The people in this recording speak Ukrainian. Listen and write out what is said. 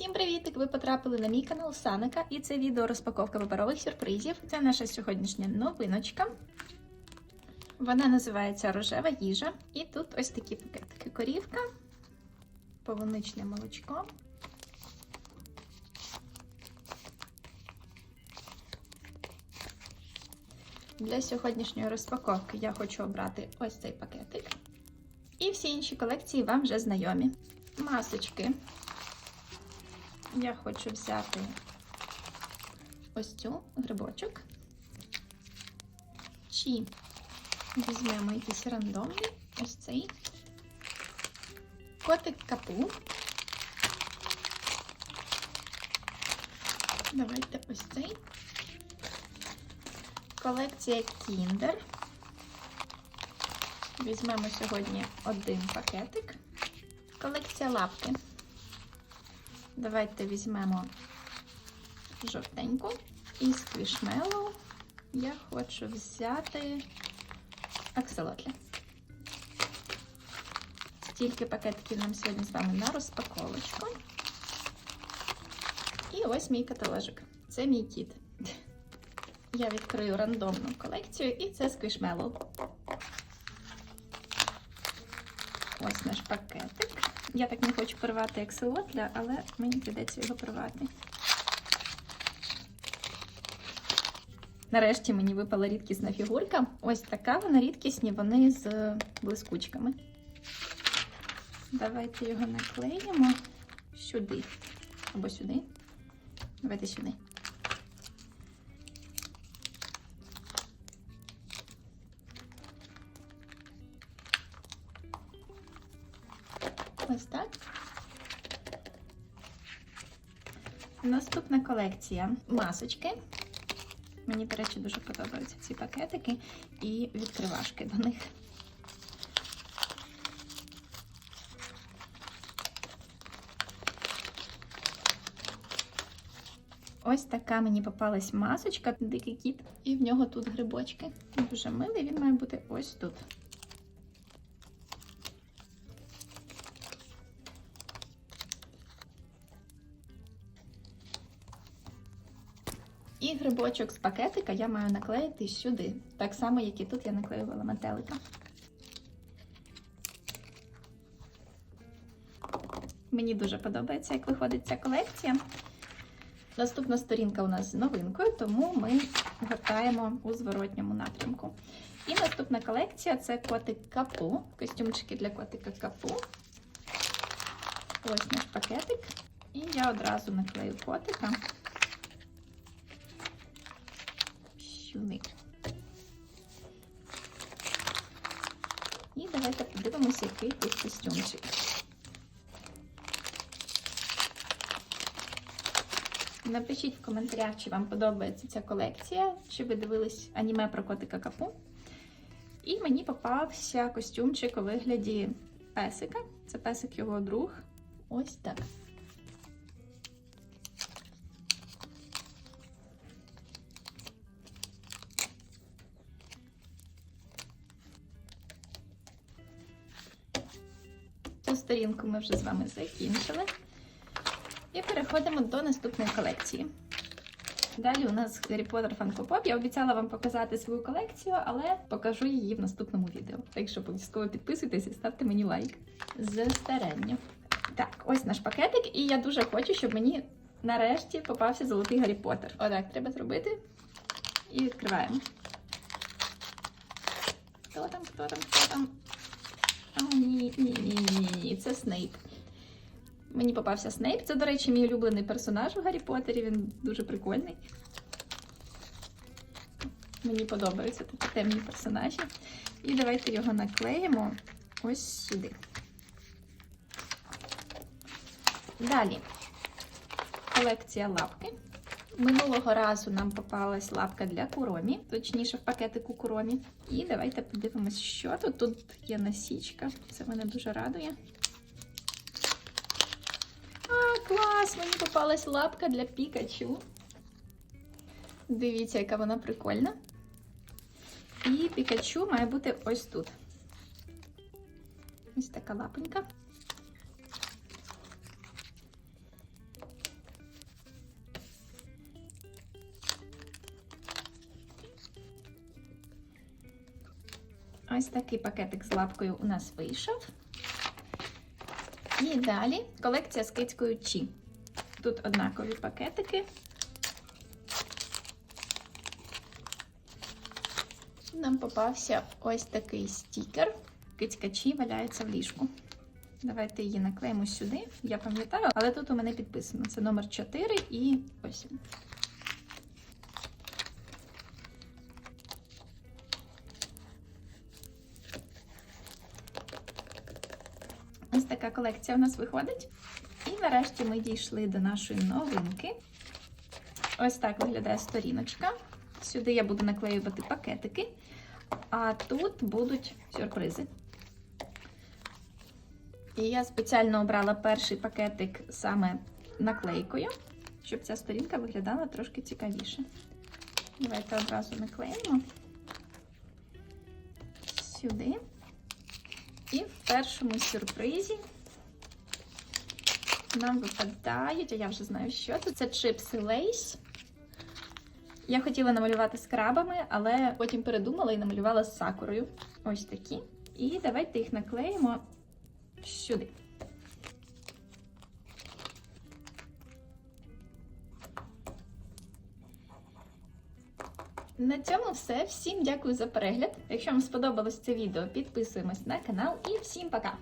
Всім привіт! Ви потрапили на мій канал Саника, і це відео розпаковка паперових сюрпризів. Це наша сьогоднішня новиночка. Вона називається Рожева їжа. І тут ось такі пакетики: корівка, полуничне молочко. Для сьогоднішньої розпаковки я хочу обрати ось цей пакетик. І всі інші колекції вам вже знайомі. Масочки. Я хочу взяти ось цю грибочок. Чи візьмемо якийсь рандомний, ось цей котик капу. Давайте ось цей. Колекція Kinder. Візьмемо сьогодні один пакетик. Колекція лапки. Давайте візьмемо жовтеньку. І сквішмеллоу я хочу взяти акселотлі. Стільки пакетиків нам сьогодні з вами на розпаковочку. І ось мій каталожик. Це мій кіт. Я відкрию рандомну колекцію, і це сквішмеллоу. Ось наш пакетик. Я так не хочу порвати акселотля, але мені прийдеться його порвати. Нарешті мені випала рідкісна фігурка. Ось така вона рідкісні, вони з блискучками. Давайте його наклеїмо сюди. Або сюди. Давайте сюди. Ось так. Наступна колекція масочки. Мені, до речі, дуже подобаються ці пакетики і відкривашки до них. Ось така мені попалась масочка, дикий кіт, і в нього тут грибочки. Дуже милий, він має бути ось тут. І грибочок з пакетика я маю наклеїти сюди. Так само, як і тут я наклеювала метелика. Мені дуже подобається, як виходить ця колекція. Наступна сторінка у нас з новинкою, тому ми гортаємо у зворотньому напрямку. І наступна колекція це котик капу. Костюмчики для котика капу. Ось наш пакетик. І я одразу наклею котика. Сюди. І давайте подивимося, який тут костюмчик. Напишіть в коментарях, чи вам подобається ця колекція, чи ви дивились аніме про котика капу. І мені попався костюмчик у вигляді песика. Це песик його друг. Ось так. Сторінку ми вже з вами закінчили. І переходимо до наступної колекції. Далі у нас Potter Funko Pop. Я обіцяла вам показати свою колекцію, але покажу її в наступному відео. Так що обов'язково підписуйтесь і ставте мені лайк з. Так, ось наш пакетик, і я дуже хочу, щоб мені нарешті попався золотий Гаррі Поттер. Отак треба зробити. І відкриваємо. Хто там, хто там, хто там? О, ні, ні, це Снейп. Мені попався Снейп. Це, до речі, мій улюблений персонаж у Гаррі Поттері. Він дуже прикольний. Мені подобаються такі темні персонажі. І давайте його наклеїмо ось сюди. Далі колекція лапки. Минулого разу нам попалась лапка для куромі, точніше в пакетику куромі. І давайте подивимось, що тут. Тут є насічка. Це мене дуже радує. клас! Мені попалась лапка для Пікачу. Дивіться, яка вона прикольна. І Пікачу має бути ось тут. Ось така лапонька. Ось такий пакетик з лапкою у нас вийшов. І далі колекція з кицькою Чі. Тут однакові пакетики. Нам попався ось такий стікер. Кицька Чі валяється в ліжку. Давайте її наклеїмо сюди. Я пам'ятаю, але тут у мене підписано. Це номер 4 і ось він. Ось така колекція у нас виходить. Нарешті ми дійшли до нашої новинки. Ось так виглядає сторіночка. Сюди я буду наклеювати пакетики, а тут будуть сюрпризи. І я спеціально обрала перший пакетик саме наклейкою, щоб ця сторінка виглядала трошки цікавіше. Давайте одразу наклеїмо сюди. І в першому сюрпризі нам випадають, а я вже знаю, що це. Це чипси Лейс. Я хотіла намалювати з крабами, але потім передумала і намалювала з сакурою. Ось такі. І давайте їх наклеїмо сюди. На цьому все. Всім дякую за перегляд. Якщо вам сподобалось це відео, підписуємось на канал і всім пока!